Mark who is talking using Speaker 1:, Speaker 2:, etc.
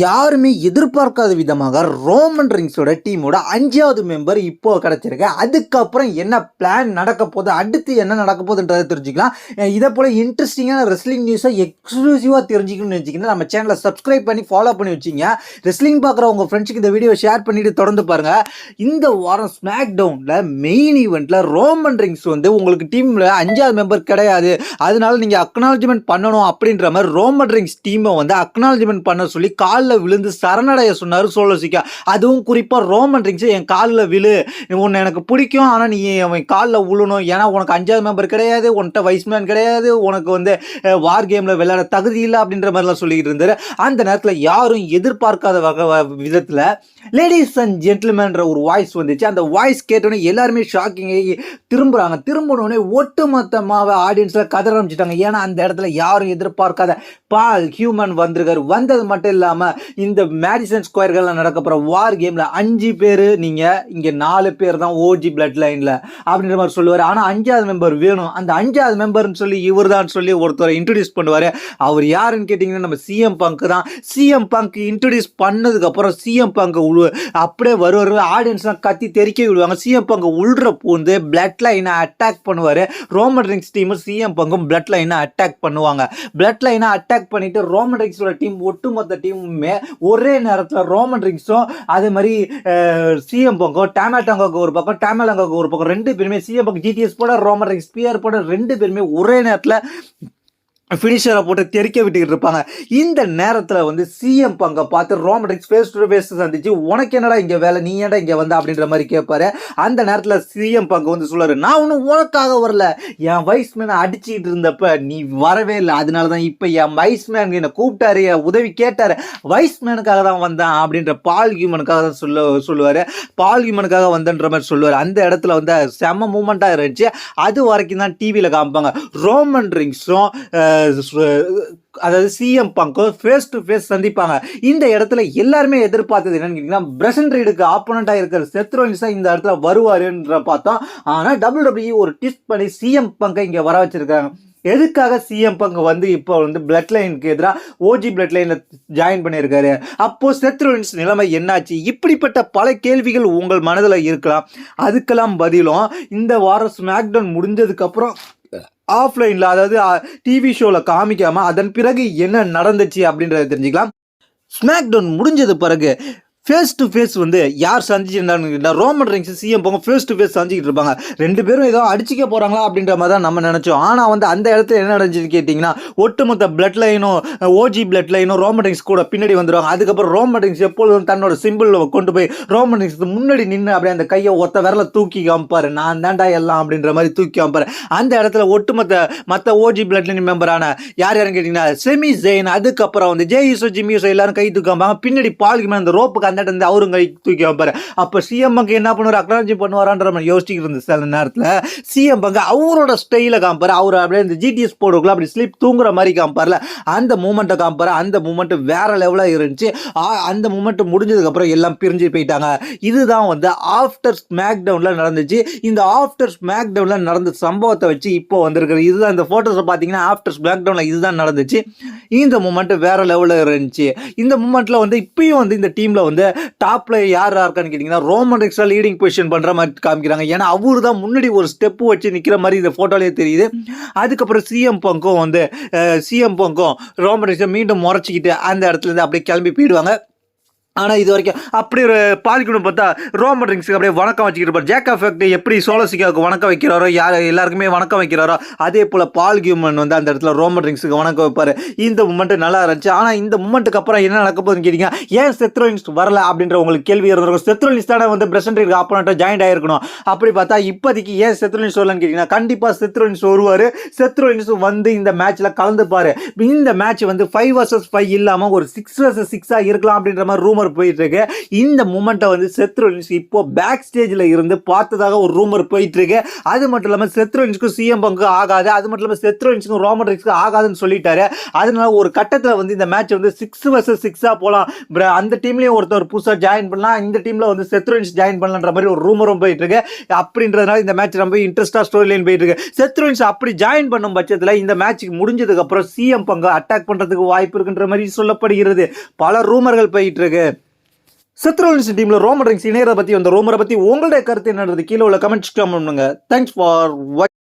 Speaker 1: யாருமே எதிர்பார்க்காத விதமாக ரோமன் ரிங்ஸோட டீமோட அஞ்சாவது மெம்பர் இப்போ கிடைச்சிருக்கு. அதுக்கப்புறம் என்ன பிளான் நடக்க போகுது? அடுத்து என்ன நடக்க போகுதுன்றதை தெரிஞ்சுக்கலாம். இதே போல் இன்ட்ரெஸ்டிங்கான ரெஸ்லிங் நியூஸை எக்ஸ்க்ளூசிவாக தெரிஞ்சுக்கணும்னு வச்சிங்கன்னா நம்ம சேனலை சப்ஸ்கிரைப் பண்ணி ஃபாலோ பண்ணி வச்சிங்க. ரெஸ்லிங் பார்க்குற உங்கள் ஃப்ரெண்ட்ஸுக்கு இந்த வீடியோ ஷேர் பண்ணிட்டு தொடர்ந்து பாருங்கள் இந்த வாரம் ஸ்மாக் டவுனில் மெயின் ஈவெண்ட்டில் ரோமன் ரிங்ஸ் வந்து உங்களுக்கு டீமில் அஞ்சாவது மெம்பர் கிடையாது. அதனால நீங்கள் அக்னாலஜ்மெண்ட் பண்ணணும் அப்படின்ற மாதிரி ரோமன் ரிங்ஸ் டீமை வந்து அக்னாலஜ்மெண்ட் பண்ண சொல்லி காலில் விழுந்து சரணடைய சொன்னார் சோலோசிக்கா. அதுவும் குறிப்பாக ரோமன் ரிங்ஸ் என் காலில் விழு. உன்னை எனக்கு பிடிக்கும் ஆனால் நீ அவன் காலில் விழணும். ஏன்னா உனக்கு அஞ்சாவது மெம்பர் கிடையாது உன்கிட்ட வைஸ்மேன் கிடையாது உனக்கு வந்து வார் கேமில் விளையாட தகுதி இல்லை அப்படின்ற மாதிரிலாம் சொல்லிக்கிட்டு இருந்தார். அந்த நேரத்தில் யாரும் எதிர்பார்க்காத வகை விதத்தில் லேடிஸ் அண்ட் ஜென்டில்மேன்ற ஒரு வாய்ஸ் வந்துச்சு. அந்த வாய்ஸ் கேட்டோன்னே எல்லாருமே ஷாக்கிங் திரும்புகிறாங்க திரும்பினோடனே ஒட்டுமொத்தமாக ஆடியன்ஸில் கதற ஆரம்பிச்சிட்டாங்க. ஏன்னா அந்த இடத்துல யாரும் எதிர்பார்க்காத பால் ஹியூமன் வந்திருக்காரு. வந்தது மட்டும் இல்லாமல் இந்த மேடிசன் ஸ்கொயர்களில் நடக்க வார் கேமில் அஞ்சு பேர் நீங்கள் இங்கே நாலு பேர் தான் ஓஜி பிளட் லைனில் அப்படின்ற மாதிரி சொல்லுவார். ஆனால் அஞ்சாவது மெம்பர் வேணும். அந்த அஞ்சாவது மெம்பர்னு சொல்லி இவர் தான் சொல்லி ஒருத்தரை இன்ட்ரடியூஸ் பண்ணுவார். அவர் யாருன்னு கேட்டிங்கன்னா நம்ம சிஎம் பங்க் தான். சிஎம் பங்க் இன்ட்ரடியூஸ் பண்ணதுக்கப்புறம் சிஎம் பங்க் உழு அப்படியே வருவார். ஆடியன்ஸ்லாம் கத்தி தெரிக்க விடுவாங்க. சிஎம் பங்க் உள்ற பூந்து பிளட் லைனை அட்டாக் பண்ணுவார். ரோமன் ரிங்ஸ் டீமும் சிஎம் பங்கும் பிளட் லைனை அட்டாக் பண்ணுவாங்க. பிளட் லைனை அட்டாக் பண்ணிட்டு ரோமன் ரிங்ஸோட டீம் ஒட்டுமொத்த டீமுமே ஒரே நேரத்தில் ரோமன் ரிங்ஸும் அதே மாதிரி சிஎம் பக்கம் டேமேட்டாங்கோக்கு ஒரு பக்கம் டேமேலாங்கோக்கு ஒரு பக்கம் ரெண்டு பேருமே சிஎம் பக்கம் ஜிடிஎஸ் போட ரோமன் ரிங்ஸ் பிஆர் போட ரெண்டு பேருமே ஒரே நேரத்தில் ஃபினிஷரை போட்டு தெறிக்க விட்டுக்கிட்டு இருப்பாங்க. இந்த நேரத்தில் வந்து சிஎம் பங்கை பார்த்து ரோமடிக்ஸ் ஃபேஸ் டு ஃபேஸ் சந்திச்சு உனக்கு என்னடா இங்கே வேலை? நீ ஏன்டா இங்கே வந்த? அப்படின்ற மாதிரி கேட்பாரு அந்த நேரத்தில் சிஎம் பங்கு வந்து சொல்லுவார் நான் ஒன்றும் உனக்காக வரல. என் வைஸ் மேனை அடிச்சுக்கிட்டு இருந்தப்ப நீ வரவே இல்லை. அதனால தான் இப்போ என் வைஸ் மேன் என்னை கூப்பிட்டாரு என் உதவி கேட்டார். வைஸ் மேனுக்காக தான் வந்தேன் அப்படின்ற பால் ஹியூமனுக்காக தான் சொல்ல சொல்லுவார். பால் ஹியூமனுக்காக வந்தன்ற மாதிரி சொல்லுவார். அந்த இடத்துல வந்து செம்ம மூமெண்ட்டாக இருந்துச்சு. அது வரைக்கும் தான் டிவியில் காமிப்பாங்க. ரோமன் ரிங்ஸும் அதாவது சிஎம் பங்கும் ஃபேஸ் டு ஃபேஸ் சந்திப்பாங்க. இந்த இடத்துல எல்லாருமே எதிர்பார்த்தது என்னன்னு கேட்டிங்கன்னா பிரசன் ரீடுக்கு ஆப்போனண்ட்டாக இருக்கிற செத்ரோனிஸா இந்த இடத்துல வருவாருன்ற பார்த்தோம் ஆனால் டபுள் டபிள்யூ ஒரு டிஸ்ட் பண்ணி சிஎம் பங்கை இங்கே வர வச்சுருக்காங்க. எதுக்காக சிஎம் பங்கு வந்து இப்போ வந்து பிளட் லைனுக்கு எதிராக ஓஜி பிளட் லைனில் ஜாயின் பண்ணியிருக்காரு அப்போது செத்ரோனிஸ் நிலைமை என்னாச்சு? இப்படிப்பட்ட பல கேள்விகள் உங்கள் மனதில் இருக்கலாம். அதுக்கெல்லாம் பதிலும் இந்த வாரம் ஸ்மாக்டவுன் முடிஞ்சதுக்கப்புறம் ஆஃப்லைனில் அதாவது டிவி ஷோவில் காமிக்காமல் அதன் பிறகு என்ன நடந்துச்சு அப்படின்றத தெரிஞ்சுக்கலாம். ஸ்மாக்டவுன் முடிஞ்சது பிறகு ஃபேஸ் டு ஃபேஸ் வந்து யார் சந்திச்சிருந்தாங்க ரோமன் ரிங்ஸ் சிஎம் போங்க ஃபேஸ் டு ஃபேஸ் சந்திக்கிட்டு இருப்பாங்க. ரெண்டு பேரும் ஏதோ அடிச்சிக்க போகிறாங்களா அப்படின்ற மாதிரி தான் நம்ம நினச்சோம். ஆனால் வந்து அந்த இடத்துல என்ன நடந்துச்சுன்னு கேட்டிங்கன்னா ஒட்டுமொத்த பிளட் லைனும் ஓஜி பிளட் லைனும் ரோமன் ரிங்ஸ் கூட பின்னாடி வந்துடுவாங்க அதுக்கப்புறம் ரோமன் ரிங்ஸ் எப்பொழுதும் தன்னோட சிம்பிள் கொண்டு போய் ரோமன் ரிங்ஸ் முன்னாடி நின்று அப்படியே அந்த கையை ஒத்த விரல தூக்கி காமிப்பார். நான் தாண்டா எல்லாம் அப்படின்ற மாதிரி தூக்கி காமிப்பார். அந்த இடத்துல ஒட்டுமொத்த மற்ற ஓஜி பிளட் லைன் மெம்பரான யார் யாருன்னு கேட்டிங்கன்னா செமி ஜெயின் அதுக்கப்புறம் வந்து ஜெய் யூசோ ஜிமி யூசோ எல்லாரும் கை தூக்காம்பாங்க பின்னாடி பாலுக்கு மேலே அந்த ரோப்புக்கு அந்த வந்து இருந்து அவரும் கை தூக்கி வைப்பாரு அப்போ சிஎம் பங்கு என்ன பண்ணுவார்? அக்னாலஜி பண்ணுவாரான்ற மாதிரி யோசிச்சுக்கிட்டு இருந்த சில நேரத்தில் சிஎம் பங்கு அவரோட ஸ்டைல காமிப்பாரு. அவர் அப்படியே இந்த ஜிடிஎஸ் போடுக்குள்ள அப்படி ஸ்லிப் தூங்குற மாதிரி காமிப்பார்ல. அந்த மூமெண்ட்டை காமிப்பாரு. அந்த மூமெண்ட் வேற லெவலாக இருந்துச்சு. ஆ- அந்த மூமெண்ட் முடிஞ்சதுக்கப்புறம் எல்லாம் பிரிஞ்சு போயிட்டாங்க. இதுதான் வந்து ஆஃப்டர் ஸ்மாக் டவுனில் நடந்துச்சு. இந்த ஆஃப்டர் ஸ்மாக் டவுனில் நடந்த சம்பவத்தை வச்சு இப்போ வந்திருக்கிறது இதுதான் இந்த ஃபோட்டோஸை பார்த்தீங்கன்னா ஆஃப்டர் ஸ்மாக் டவுனில் இதுதான் நடந்துச்சு. இந்த மூமெண்ட் வேற லெவலில் இருந்துச்சு. இந்த மூமெண்ட்டில் வந்து இப்பயும் வந்து இந்த டீமில் வந்து டாப்ல யார் இருக்கான்னு கேட்டிங்கன்னா ரோமன் ரிக்ஸா லீடிங் பொசிஷன் பண்ணுற மாதிரி காமிக்கிறாங்க. ஏன்னா அவரு தான் முன்னாடி ஒரு ஸ்டெப்பு வச்சு நிற்கிற மாதிரி இந்த ஃபோட்டோலேயே தெரியுது. அதுக்கப்புறம் சிஎம் பங்கும் வந்து சிஎம் பங்கும் ரோமன் ரிக்ஸா மீண்டும் முறைச்சிக்கிட்டு அந்த இடத்துல இருந்து அப்படியே கிளம்பி போயிடுவாங்க. ஆனால் இது வரைக்கும் அப்படி ஒரு பாதிக்கணும் பார்த்தா ரோமன் ட்ரிங்ஸுக்கு அப்படியே வணக்கம் வச்சுக்கிட்டு இருப்பார். ஜேக்கா எஃபெக்ட் எப்படி சோலசிக்காவுக்கு வணக்கம் வைக்கிறாரோ யார் எல்லாருக்குமே வணக்கம் வைக்கிறாரோ அதே போல் பால் கியூமன் வந்து அந்த இடத்துல ரோமன் ட்ரிங்ஸுக்கு வணக்கம் வைப்பார். இந்த மூமெண்ட்டு நல்லா இருந்துச்சு. ஆனால் இந்த மூமெண்ட்டுக்கு அப்புறம் என்ன நடக்க போகுதுன்னு கேட்டிங்க ஏன் செத்ரோனிஸ் வரல அப்படின்ற உங்களுக்கு கேள்வி இருந்திருக்கும். செத்ரோனிஸ் தானே வந்து பிரசன்ட் இருக்கு அப்போனாட்ட ஜாயின் ஆகிருக்கணும் அப்படி பார்த்தா இப்போதைக்கு ஏன் செத்ரோனிஸ் வரலன்னு கேட்டிங்கன்னா கண்டிப்பாக செத்ரோனிஸ் வருவார். செத்ரோனிஸ் வந்து இந்த மேட்ச்சில் கலந்துப்பார். இந்த மேட்ச் வந்து ஃபைவ் வர்சஸ் ஃபைவ் இல்லாமல் ஒரு சிக்ஸ் வர்சஸ் சிக்ஸாக இருக்கலாம் அப்படின்ற மாதிரி ரூமர் ரூமர் போயிட்டு இருக்கு இந்த மூமெண்ட்டை வந்து செத்ரோலின்ஸ் இப்போ பேக் ஸ்டேஜில் இருந்து பார்த்ததாக ஒரு ரூமர் போயிட்டு இருக்கு அது மட்டும் இல்லாமல் செத்ரோலின்ஸ்க்கும் சிஎம் பங்கு ஆகாது. அது மட்டும் இல்லாமல் செத்ரோலின்ஸ்க்கும் ரோமன் ரிக்ஸ்க்கு ஆகாதுன்னு சொல்லிட்டாரு. அதனால ஒரு கட்டத்தில் வந்து இந்த மேட்ச் வந்து சிக்ஸ் வர்சஸ் சிக்ஸாக போகலாம் அந்த டீம்லேயும் ஒருத்தர் புதுசாக ஜாயின் பண்ணலாம். இந்த டீமில் வந்து செத்ரோலின்ஸ் ஜாயின் பண்ணலான்ற மாதிரி ஒரு ரூமரும் போயிட்டு இருக்கு அப்படின்றதுனால இந்த மேட்ச் ரொம்ப இன்ட்ரெஸ்டாக ஸ்டோரி லைன் போயிட்டுருக்கு செத்ரோலின்ஸ் அப்படி ஜாயின் பண்ணும் பட்சத்தில் இந்த மேட்ச்சுக்கு முடிஞ்சதுக்கு அப்புறம் சிஎம் பங்கு அட்டாக் பண்ணுறதுக்கு வாய்ப்பு இருக்குன்ற மாதிரி சொல்லப்படுகிறது. பல ரூமர்கள் போயிட்டு இருக்கு செத்ரோலின்ஸ் டீம்ல ரோமர் ரிங்ஸ் இணையதை பத்தி அந்த ரோமரை பற்றி உங்களுடைய கருத்து என்னன்றது கீழே உள்ள கமெண்ட்ஸ் பண்ணுங்க தேங்க்ஸ் ஃபார்